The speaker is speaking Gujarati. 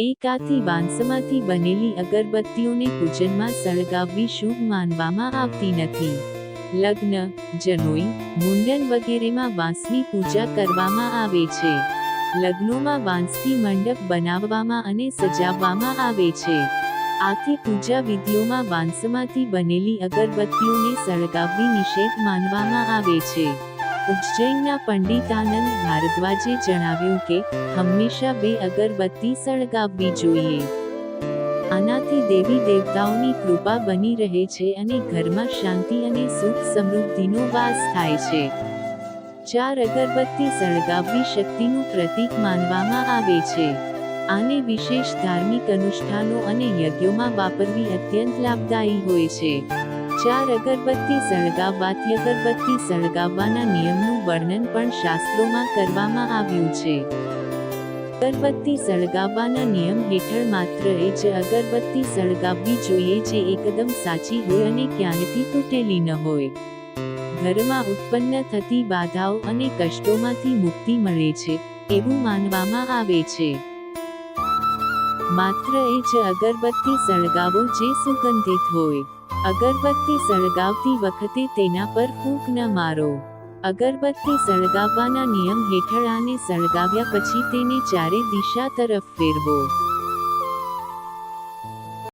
એકાથી વાંસમાંથી બનેલી અગરબત્તીઓને પૂજનમાં સળગાવવી શુભ માનવામાં આવતી નથી. લગ્ન, જનોઈ, મુંડન વગેરેમાં વાંસની પૂજા કરવામાં આવે છે. લગ્નોમાં વાંસથી મંડપ બનાવવામાં અને સજાવવામાં આવે છે. આથી પૂજા વિધિઓમાં વાંસમાંથી બનેલી અગરબત્તીઓને સળગાવવી નિષેધ માનવામાં આવે છે. ઉજ્જૈનના પંડિતાનંદ ભારદ્વાજે જણાવ્યું કે, હંમેશા બે અગરબત્તી સળગાવવી જોઈએ. આનાથી દેવી દેવતાઓની કૃપા બની રહે છે અને ઘરમાં શાંતિ અને સુખ સમૃદ્ધિનો વાસ થાય છે. ચાર અગરબત્તી સળગાવવી શક્તિનું પ્રતીક માનવામાં આવે છે. આને વિશેષ ધાર્મિક અનુષ્ઠાનો અને યજ્ઞોમાં વાપરવી અત્યંત લાભદાયી હોય છે. ચાર અગરબત્તી સળગાવવાથી અગરબત્તી સળગાવવાના નિયમનું વર્ણન પણ શાસ્ત્રોમાં કરવામાં આવ્યું છે. અગરબત્તી સળગાવવાના નિયમ હેઠળ માત્ર એ જ અગરબત્તી સળગાવવી જોઈએ જે એકદમ સાચી હોય અને ક્યાંયથી તૂટેલી ન હોય. ઘરમાં ઉત્પન્ન થતી બાધાઓ અને કષ્ટોમાંથી મુક્તિ મળે છે, એવું માનવામાં આવે છે. માત્ર એ જ અગરબત્તી, સળગાવો જે સુગંધિત હોય. અગરબત્તી સળગાવતી વખતે તેના પર ફૂંક ન મારો. અગરબત્તી સળગાવવાના નિયમ હેઠળ આને સળગાવ્યા પછી તેને ચારે દિશા તરફ ફેરવો.